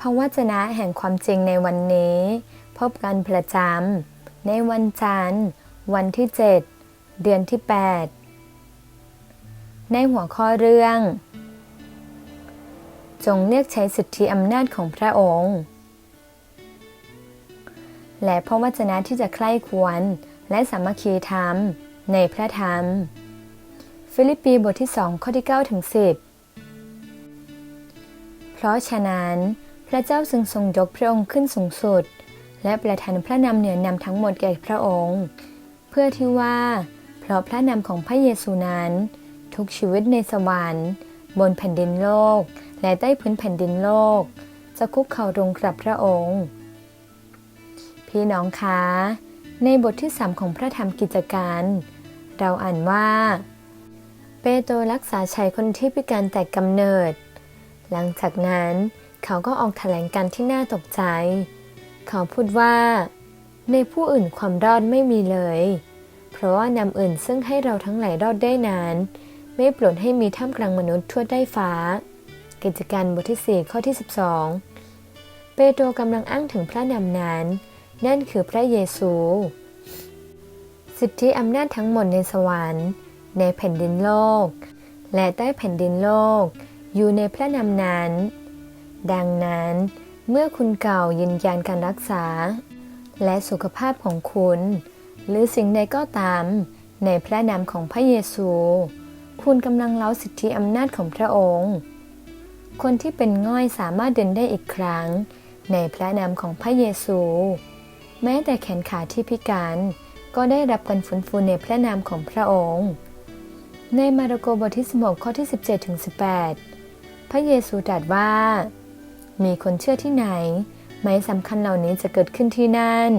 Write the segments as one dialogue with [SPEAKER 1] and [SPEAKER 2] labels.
[SPEAKER 1] พระวจนะแห่งความจริงในวันนี้ พบกันประจำในวันจันทร์ วันที่ 7 เดือนที่ 8 ในหัวข้อเรื่อง จงเลือกใช้สิทธิอำนาจของพระองค์ และพระวจนะที่จะใคร่ควรและสามัคคีธรรมในพระธรรม ฟิลิปปีบทที่ 2 ข้อที่ 9 ถึง 10 เพราะฉะนั้น พระเจ้าจึงทรงยกพระองค์ขึ้นสูงสุด และประทานพระนามเหนือนามทั้งหมดแก่พระองค์ เพื่อที่ว่า เพราะพระนามของพระเยซูนั้น ทุกชีวิตในสวรรค์ บนแผ่นดินโลก และใต้พื้นแผ่นดินโลก จะคุกเข่าลงกราบพระองค์ พี่น้องคะในบทที่สามของพระธรรมกิจการ เราอ่านว่า เปโตรรักษาชายคนที่พิการแต่กำเนิด หลังจากนั้น เขาก็ออกแถลงการที่น่าตกใจ เขาพูดว่า ในผู้อื่นความรอดไม่มีเลย เพราะว่านำอื่นซึ่งให้เราทั้งหลายรอดได้นาน ไม่โปรดให้มีท่ามกลางมนุษย์ทั่วได้ฟ้า กิจการบทที่ 4 ข้อที่ 12 เปโตรกำลังอ้างถึงพระนามนั้น นั่นคือพระเยซู สิทธิอำนาจทั้งหมดในสวรรค์ ในแผ่นดินโลก และใต้แผ่นดินโลก อยู่ในพระนามนั้น ดังนั้น เมื่อคุณเก่ายืนยันการรักษา และสุขภาพของคุณ หรือสิ่งใดก็ตาม ในพระนามของพระเยซู คุณกำลังเล้าสิทธิอำนาจของพระองค์ คนที่เป็นง่อยสามารถเดินได้อีกครั้ง ในพระนามของพระเยซู แม้แต่แขนขาที่พิการก็ได้รับการฟื้นฟูในพระนามของพระองค์ ในมาระโกบทที่16ข้อที่ 17ถึง18 พระเยซูตรัสว่า มีคนเชื่อที่ไหน ไม้สำคัญเหล่านี้จะเกิดขึ้นที่นั่น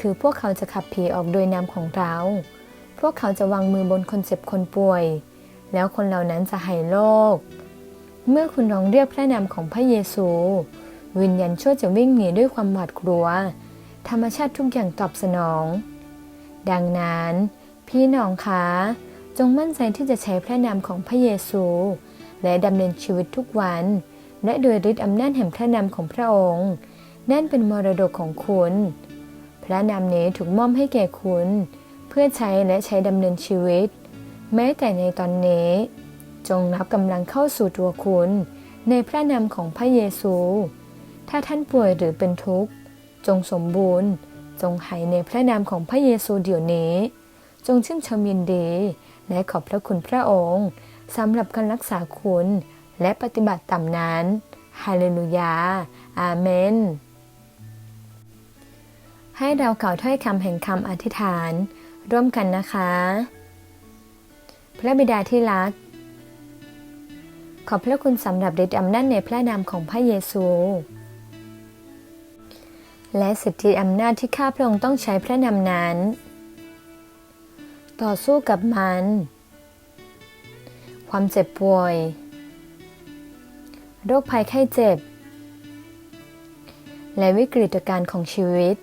[SPEAKER 1] คือพวกเขาจะขับผีออกโดยนามของเรา พวกเขาจะวางมือบนคนเจ็บคนป่วย แล้วคนเหล่านั้นจะหายโรค เมื่อคุณร้องเรียกพระนามของพระเยซู วิญญาณชั่วจะวิ่งหนีด้วยความหวาดกลัว ธรรมชาติทุกอย่างตอบสนอง ดังนั้น พี่น้องคะจงมั่นใจที่จะใช้พระนามของพระเยซู และดำเนินชีวิตทุกวัน และโดยฤทธิอำนาจแห่งพระนามของพระองค์ นั่นเป็นมรดกของคุณ พระนามนี้ถูกมอบให้แก่คุณ เพื่อใช้และใช้ดำเนินชีวิต แม้แต่ในตอนนี้ จงรับกำลังเข้าสู่ตัวคุณ ในพระนามของพระเยซู ถ้าท่านป่วยหรือเป็นทุกข์ จงสมบูรณ์ จงหายในพระนามของพระเยซูเดี๋ยวนี้ จงชื่นชมยินดีและขอบพระคุณพระองค์สำหรับการรักษาคุณ และปฏิบัติตามนั้น ฮาเลลูยา อาเมน ให้เราเก่าถ้อยคำแห่งคำอธิษฐาน ร่วมกันนะคะ พระบิดาที่รัก ขอบพระคุณสำหรับฤทธิ์อำนาจในพระนามของพระเยซู และสิทธิอำนาจที่ข้าพระองค์ต้องใช้พระนามนั้น ต่อสู้กับมัน ความเจ็บป่วย โรคภัยไข้เจ็บ และวิกฤตการณ์ของชีวิต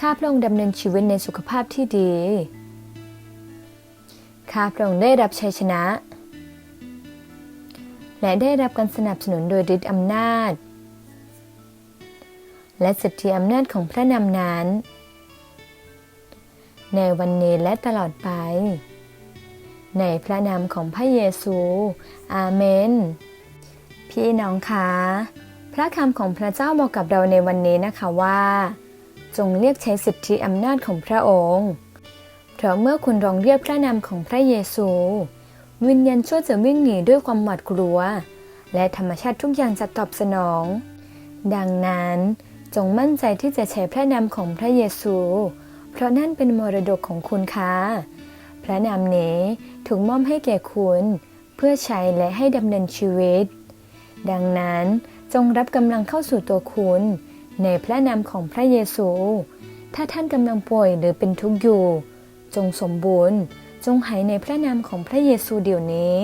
[SPEAKER 1] ข้าพระองค์ดำเนินชีวิตในสุขภาพที่ดี ข้าพระองค์ได้รับชัยชนะ และได้รับการสนับสนุนโดยฤทธิ์อำนาจ และสิทธิอำนาจของพระนามนั้น ในวันนี้และตลอดไป ในพระนามของพระเยซู อาเมน พี่น้องคะ พระคำของพระเจ้าบอกกับเราในวันนี้นะคะว่า จงเรียกใช้สิทธิอำนาจของพระองค์ เพราะเมื่อคุณร้องเรียกพระนามของพระเยซู วิญญาณชั่วจะวิ่งหนีด้วยความหวาดกลัว และธรรมชาติทุกอย่างจะตอบสนอง ดังนั้นจงมั่นใจที่จะใช้พระนามของพระเยซู เพราะนั่นเป็นมรดกของคุณค่ะ ระนามนี้ถูกมอบให้แก่คุณเพื่อใช้และให้ดำเนินชีวิต ดังนั้นจงรับกำลังเข้าสู่ตัวคุณ ในพระนามของพระเยซู ถ้าท่านกำลังป่วยหรือเป็นทุกข์อยู่ จงสมบูรณ์ จงหายในพระนามของพระเยซูเดี๋ยวนี้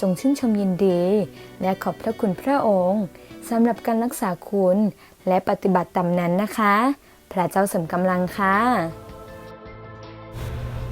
[SPEAKER 1] จงชื่นชมยินดี และขอบพระคุณพระองค์สำหรับการรักษาคุณ และปฏิบัติตามนั้นนะคะ พระเจ้าเสริมกำลังค่ะ